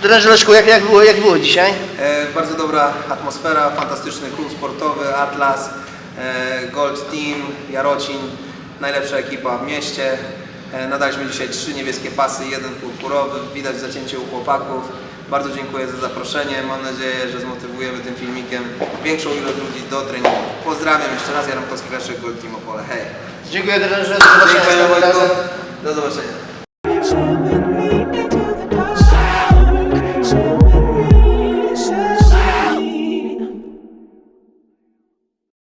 Trenerze Leszku, jak, jak, było, jak było dzisiaj? E, bardzo dobra atmosfera, fantastyczny klub sportowy, Atlas, e, Gold Team, Jarocin, najlepsza ekipa w mieście. E, nadaliśmy dzisiaj trzy niebieskie pasy, jeden purpurowy, widać zacięcie u chłopaków. Bardzo dziękuję za zaproszenie, mam nadzieję, że zmotywujemy tym filmikiem większą ilość ludzi do treningu. Pozdrawiam jeszcze raz, Jaram Kowski, Leszek, Gold Team Opole. Hej! Dziękuję trenerze, do zobaczenia Dziękuję następnym do zobaczenia.